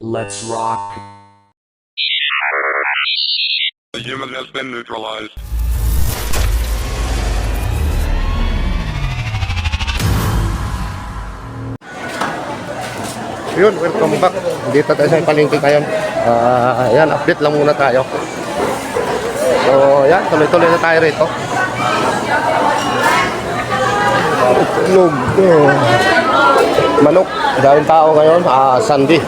Let's rock. The human has been neutralized. Yun, welcome back. Dito tayo sa palengke kayo. Ah, ayan, update lang muna tayo. So, ayan, tuloy-tuloy na tayo rito. Itlog. Oh. Manok. Daming tao ngayon. Ah, Sunday.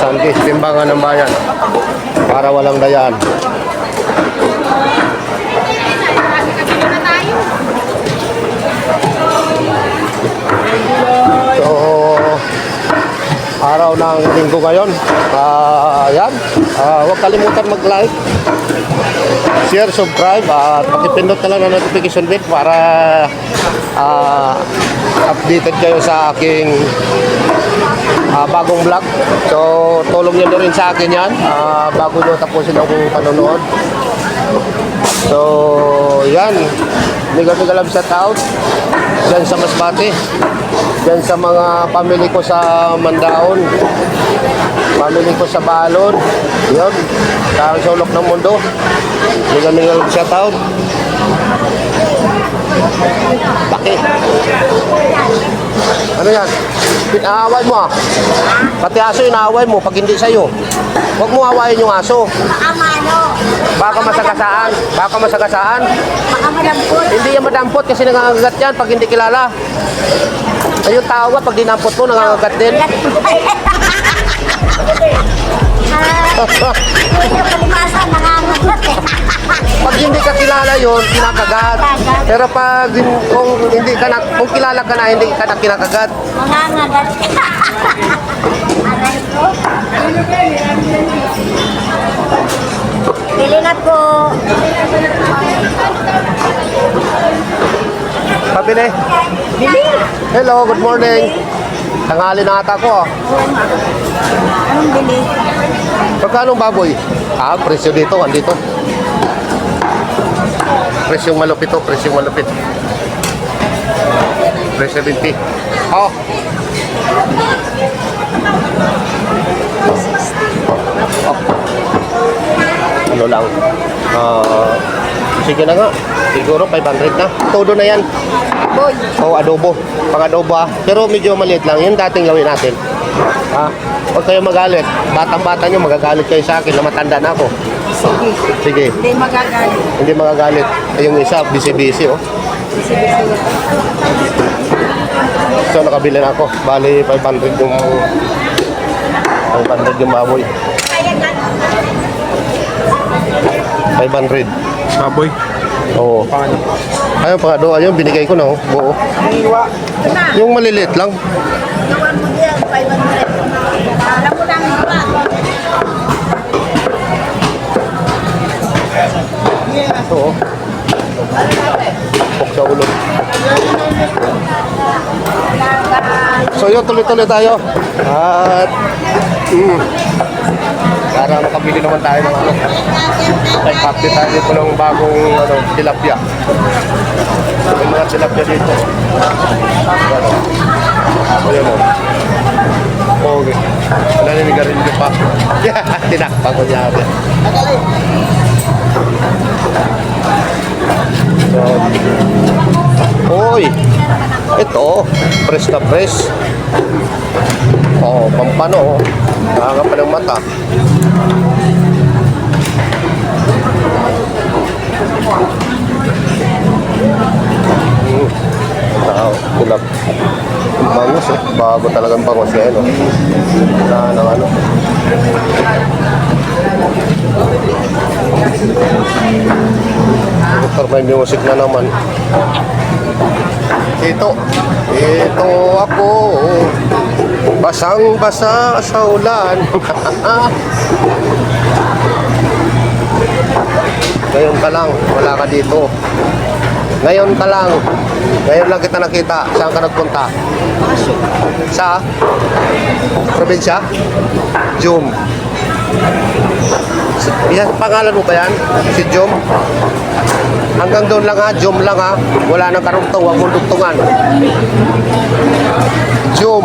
Sunday, timbangan ng bayan. Para walang dayan. So, araw ng linggo ngayon. Ah, yan. Ah, huwag kalimutan mag-like, share, subscribe, at pakipindot na lang ng notification bell para ah, updated kayo sa aking ah, bagong vlog. So, tulong nyo rin sa akin yan ah, bago nyo tapusin ang panonood. So, yan. Mega mega love shout out. Diyan sa Masbate. Diyan sa mga family ko sa Mandaon. Family ko sa Balon. Yun. Sa sulok ng mundo. Love shout out. Baki. Ano yan? Inaaway mo ah. Pati aso inaaway mo pag hindi sa'yo. Huwag mo awayin yung aso. Baka mano. Baka masagasaan. Baka masagasaan. Baka madampot. Hindi yan madampot kasi nangangagat yan pag hindi kilala. Ay, yung tao ba, pag dinampot mo, nangangagat din. pag hindi ka kilala yon kinakagat. Pero pag kung hindi ka na, kung kilala ka na, hindi ka na kinakagat. Nangangagat. Aray ko. Bili na po. Pabili. Bili. Hello, good morning. Tanghali na ata ko. ah. Anong bili? Pagkano baboy? Ah, presyo dito, andito. Presyong malupit to, presyong malupit. Presyo 20. Oh. Oh. Ano lang. Ah, sige na nga. Siguro 500 na. Todo na yan. Boy. O adobo. Pang adobo ah. Pero medyo maliit lang. Yung dating gawin natin. Ha? Huwag kayo magalit. Batang-bata nyo, magagalit kayo sa akin na matanda na ako. Sige. Sige, Hindi magagalit. hindi magagalit. Ay, yung isa, busy-busy oh. So, nakabili na ako. Bali, 500 yung... 500 yung baboy. 500. Baboy. Oo. Ayun, pa do, ayun, binigay ko na oh. Buo. Yung maliliit lang. Gawan mo diyan, 500. Alam mo lang ba? Ito oh. Pok sa ulo. So yun, tuloy-tuloy tayo. At, mm, para makabili naman tayo ng ano. Ay, update tayo dito ng bagong ano, tilapia. May mga tilapia dito. Ano? Ayan o. Okay. Naninigarilyo pa. Tinakpan ko niya. So, Hoy! Ito, press na press. Oh, pampano. oh. Nakakapa ng mata. Hmm. Ah, kulap. Bangus eh. Bago talagang bangus yan. Oh. Na, ng ano. Dr. May music na naman. Ito. Ito ako. Basang-basa sa ulan. Ngayon ka lang. Wala ka dito. Ngayon ka lang. Ngayon lang kita nakita. Saan ka nagpunta? Sa? Probinsya? Jum. Yan, pangalan mo ba yan? Si Jom? Hanggang doon lang ha, Jom lang ha. Wala nang karugtong, huwag mong dugtungan. Jom.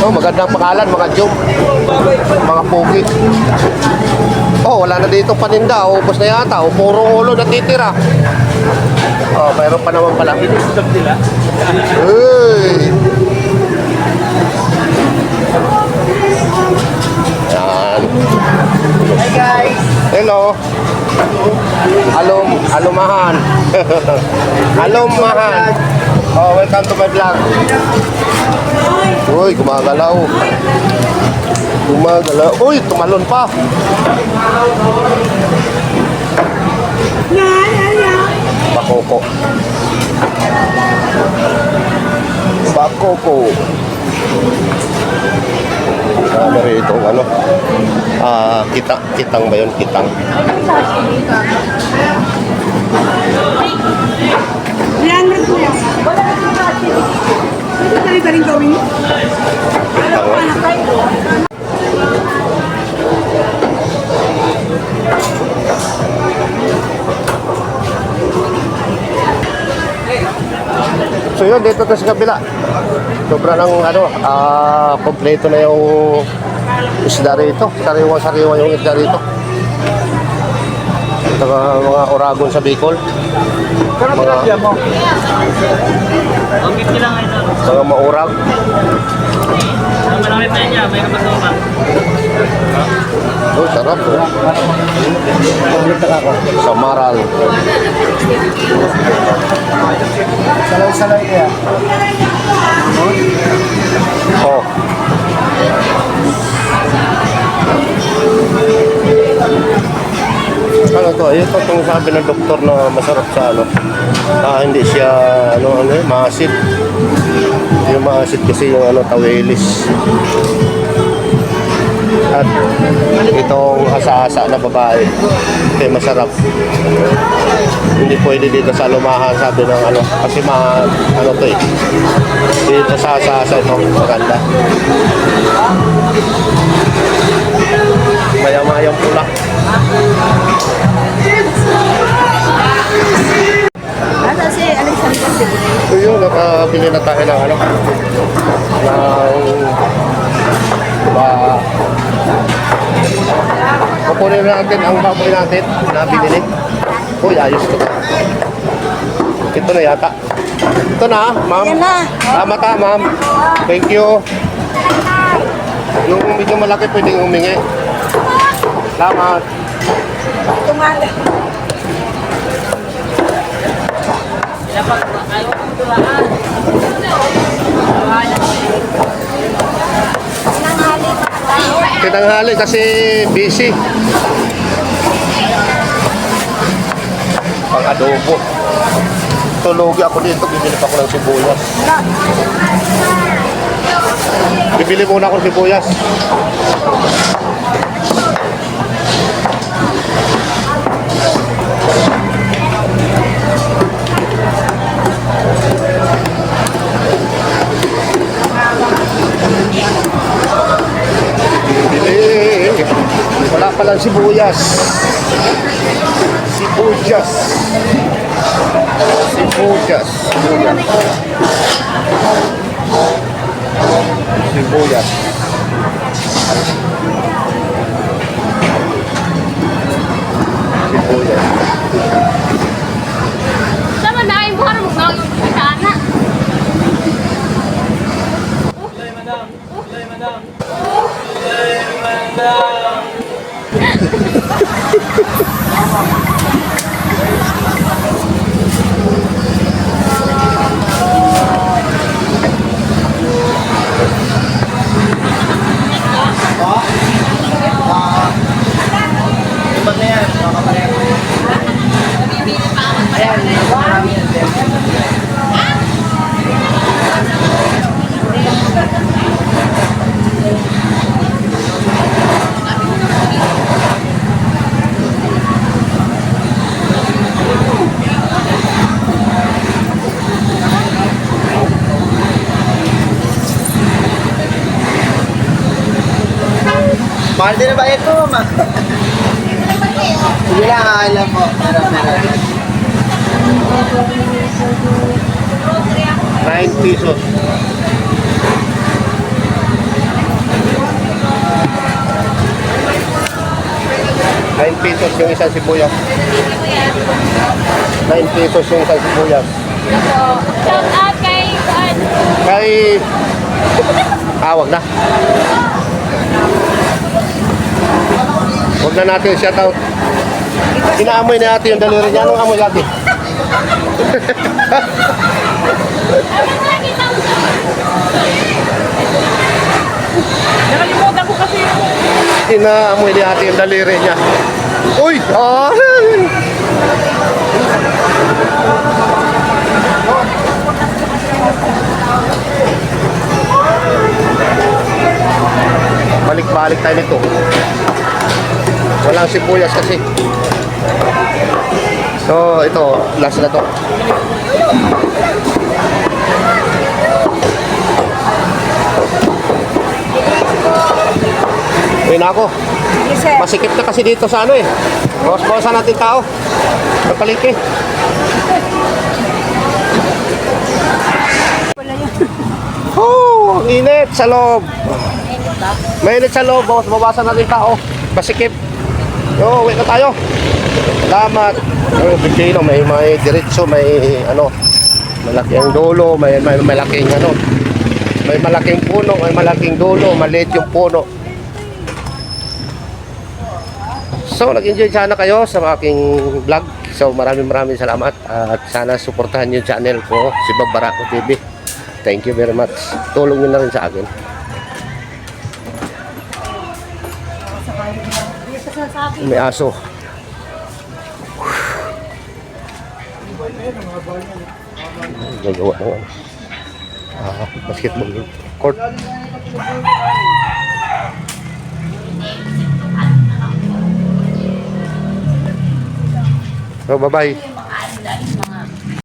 Oh, magandang pangalan, mga Jom. Mga pogi. Oh, wala na dito paninda. Ubus na yata. O, puro ulo na titira. Oh, mayroon pa naman pala. Hey! Hi guys! Hello. Alom, alumahan. alumahan. Oh, welcome to my vlog. Uy, gumagalaw. Gumagalaw. Uy, tumalon pa. Bakoko. Bakoko. Ano rito, ano? Ah, kita, kitang ba yun? Kitang. Leandro So yun, dito to sa kabila. Sobra ng ano, ah, kompleto na yung isda rito. Sariwa-sariwa yung isda rito. Ito nga, mga oragon sa Bicol. Mga, mga maurag. Malaki pa niya, may kapasama. Oh, sarap. Oh. Sa Maral. Salay-salay kaya. Oh. Ano to? Ito itong sabi ng doktor na masarap sa ano. Ah, hindi siya ano ano eh, maasid. Yung maasid kasi yung ano tawilis. At itong asa-asa na babae. Kaya masarap. Hindi pwede dito sa lumahan sabi ng ano kasi ma ano to eh. Dito sa asa-asa ito maganda. Maya-mayang pula. Yun, nakabili na tayo ng ano, ng, ba, kukunin na natin ang baboy natin na binili. Uy, ayos ko to. Ito na yata. Ito na, ma'am. Yan na. Tama ta, ma'am. Thank you. Yung medyo malaki pwedeng humingi. Salamat. Tumal. Nanghali pa tayo. Tinanghali kasi busy. Pang adobo. Tulugi ako dito, bibili pa ako ng sibuyas. Bibili muna ako ng sibuyas. Bibili. Wala palang sibuyas. Sibuyas. Sibuyas. Sibuyas. Sibuyas. Sibuyas. Kulay madam. Kulay madam. Mahal din na bayad ko, ma. Sige lang, alam mo. Meron, meron. 9 pesos. Nine pesos yung isang sibuyas. Nine pesos yung isang sibuyas. Shout out kay. Kay... Ah, wag na. Na natin shout out. Inaamoy na natin yung daliri niya. Anong amoy natin? Nakalimutan ko kasi yung Inaamoy ni ate yung daliri niya. Uy! Ah! Balik-balik tayo nito. Walang sibuyas kasi. So, ito, last na to. Uwi na ako. Yes, sir. Masikip na kasi dito sa ano eh. Bawas-bawasan natin tao. Napaliki. Oh, ang init sa loob. Mainit sa loob. Bawas-bawasan natin tao. Masikip. Yo, uwi na tayo. Salamat. Oh, Pilipino, may may diretso, may ano, malaki ang dulo, may, may malaking ano, may malaking puno, may malaking dulo, maliit yung puno. So, nag-enjoy sana kayo sa aking vlog. So, maraming maraming salamat. At sana suportahan yung channel ko, si Bob Barako TV. Thank you very much. Tulong nyo na rin sa akin. May aso. Gagawa ng ano. Ah, basketball court. So, bye-bye.